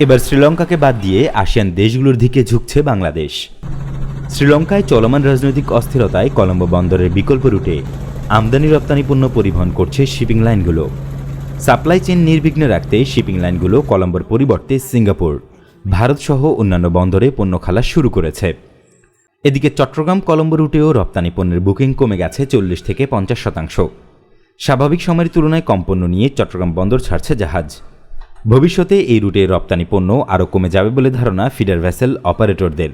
এবার শ্রীলঙ্কাকে বাদ দিয়ে আসিয়ান দেশগুলোর দিকে ঝুঁকছে বাংলাদেশ। শ্রীলঙ্কায় চলমান রাজনৈতিক অস্থিরতায় কলম্বো বন্দরের বিকল্প রুটে আমদানি রপ্তানি পণ্য পরিবহন করছে শিপিং লাইনগুলো। সাপ্লাই চেইন নির্বিঘ্নে রাখতে শিপিং লাইনগুলো কলম্বোর পরিবর্তে সিঙ্গাপুর, ভারতসহ অন্যান্য বন্দরে পণ্য খালাস শুরু করেছে। এদিকে চট্টগ্রাম কলম্বো রুটেও রপ্তানি পণ্যের বুকিং কমে গেছে চল্লিশ থেকে পঞ্চাশ শতাংশ। স্বাভাবিক সময়ের তুলনায় কম পণ্য নিয়ে চট্টগ্রাম বন্দর ছাড়ছে জাহাজ। ভবিষ্যতে এই রুটে রপ্তানি পণ্য আরও কমে যাবে বলে ধারণা ফিডার ভ্যাসেল অপারেটরদের।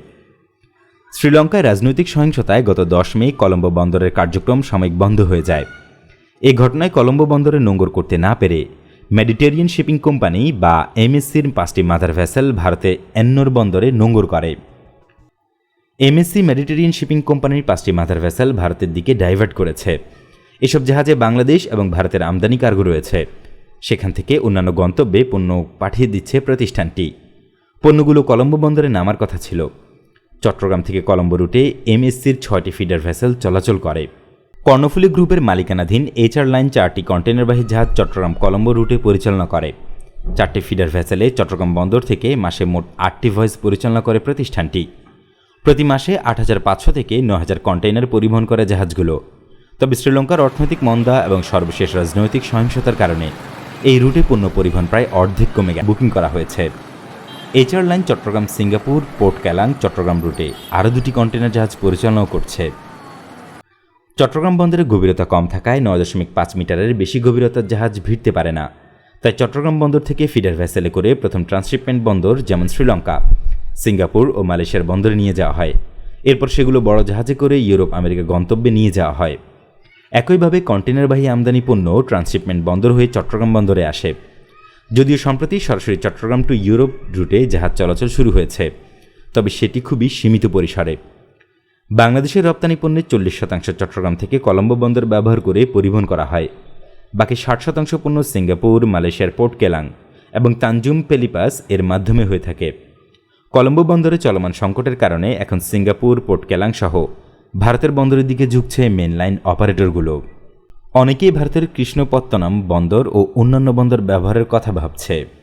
শ্রীলঙ্কায় রাজনৈতিক সহিংসতায় গত দশ মে কলম্বো বন্দরের কার্যক্রম সাময়িক বন্ধ হয়ে যায়। এই ঘটনায় কলম্বো বন্দরে নোঙ্গর করতে না পেরে মেডিটেরিয়ান শিপিং কোম্পানি বা এমএসসির পাঁচটি মাদার ভ্যাসেল ভারতে এন্নোর বন্দরে নোঙ্গর করে। এমএসসি মেডিটেরিয়ান শিপিং কোম্পানির পাঁচটি মাদার ভ্যাসেল ভারতের দিকে ডাইভার্ট করেছে। এসব জাহাজে বাংলাদেশ এবং ভারতের আমদানি কার্গো রয়েছে। সেখান থেকে অন্যান্য গন্তব্যে পণ্য পাঠিয়ে দিচ্ছে প্রতিষ্ঠানটি। পণ্যগুলো কলম্বো বন্দরে নামার কথা ছিল। চট্টগ্রাম থেকে কলম্বো রুটে এমএসসির ছয়টি ফিডার ভ্যাসেল চলাচল করে। কর্ণফুলী গ্রুপের মালিকানাধীন এইচআর লাইন চারটি কন্টেনারবাহী জাহাজ চট্টগ্রাম কলম্বো রুটে পরিচালনা করে। চারটি ফিডার ভ্যাসেলে চট্টগ্রাম বন্দর থেকে মাসে মোট আটটি ভয়েস পরিচালনা করে প্রতিষ্ঠানটি। প্রতি মাসে আট হাজার পাঁচশো থেকে ন হাজার কন্টেইনার পরিবহন করে জাহাজগুলো। তবে শ্রীলঙ্কার অর্থনৈতিক মন্দা এবং সর্বশেষ রাজনৈতিক সহিংসতার কারণে এই রুটে পণ্য পরিবহন প্রায় অর্ধেক কমে বুকিং করা হয়েছে। HR line, Chattogram Singapore, port Klang, Chattogram রুটে। আরও দুটি কন্টেনার জাহাজ পরিচালনাও করছে। চট্টগ্রাম বন্দরে গভীরতা কম থাকায় নয় দশমিক পাঁচ মিটারের বেশি গভীরতার জাহাজ ভিড়তে পারে না। তাই চট্টগ্রাম বন্দর থেকে ফিডার ভ্যাসেলে করে প্রথম ট্রান্সশিপমেন্ট বন্দর, যেমন শ্রীলঙ্কা, সিঙ্গাপুর ও মালয়েশিয়ার বন্দরে নিয়ে যাওয়া হয়। এরপর সেগুলো বড় জাহাজে করে ইউরোপ, আমেরিকা গন্তব্যে নিয়ে যাওয়া হয়। একইভাবে কন্টেনারবাহী আমদানি পণ্য ট্রান্সশিপমেন্ট বন্দর হয়ে চট্টগ্রাম বন্দরে আসে। যদিও সম্প্রতি সরাসরি চট্টগ্রাম টু ইউরোপ রুটে জাহাজ চলাচল শুরু হয়েছে, তবে সেটি খুবই সীমিত পরিসরে। বাংলাদেশের রপ্তানি পণ্যের চল্লিশ শতাংশ চট্টগ্রাম থেকে কলম্বো বন্দর ব্যবহার করে পরিবহন করা হয়। বাকি ষাট শতাংশ পণ্য সিঙ্গাপুর, মালয়েশিয়ার পোর্ট কেলাং এবং তানজুম পেলিপাস এর মাধ্যমে হয়ে থাকে। কলম্বো বন্দরে চলমান সংকটের কারণে এখন সিঙ্গাপুর, পোর্ট কেলাং সহ ভারতের বন্দরের দিকে ঝুঁকছে মেনলাইন অপারেটরগুলো অনেকেই ভারতের কৃষ্ণপত্তনম বন্দর ও অন্যান্য বন্দর ব্যবহারের কথা ভাবছে।